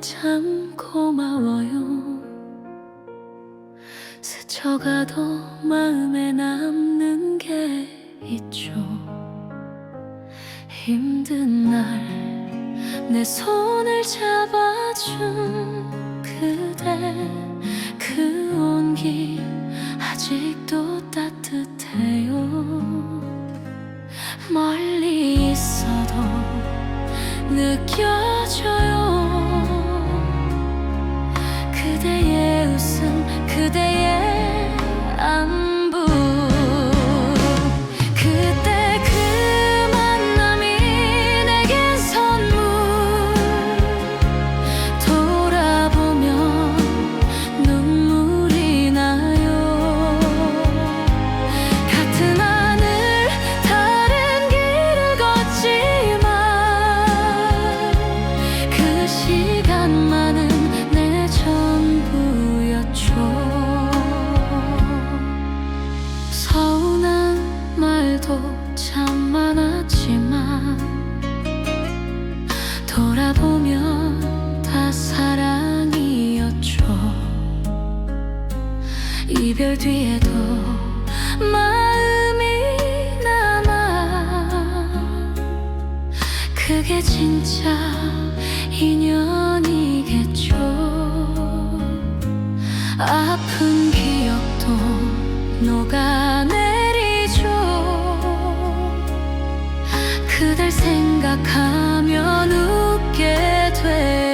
참 고마워요. 스쳐가도 마음에 남는 게 있죠. 힘든 날 내 손을 잡아준 그대 그 온기 아직도 따뜻해요. 멀리 있어도 느껴 시간만은 내 전부였죠. 서운한 말도 참 많았지만 돌아보면 다 사랑이었죠. 이별 뒤에도 마음이 남아. 그게 진짜 인연이겠죠. 아픈 기억도 녹아내리죠. 그댈 생각하면 웃게 돼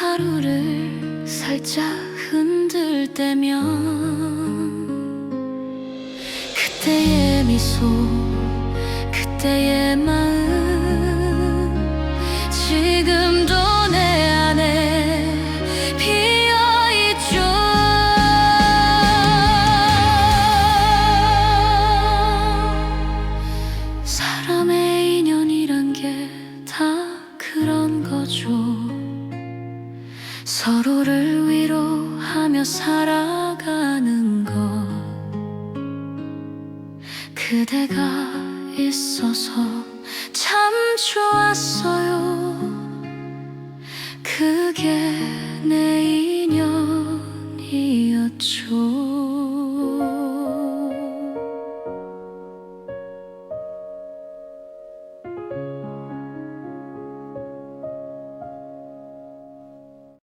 하루를 살짝 흔들 때면 그때의 미소 그때의 마음 지금도 살아가는 것 그대가 있어서 참 좋았어요. 그게 내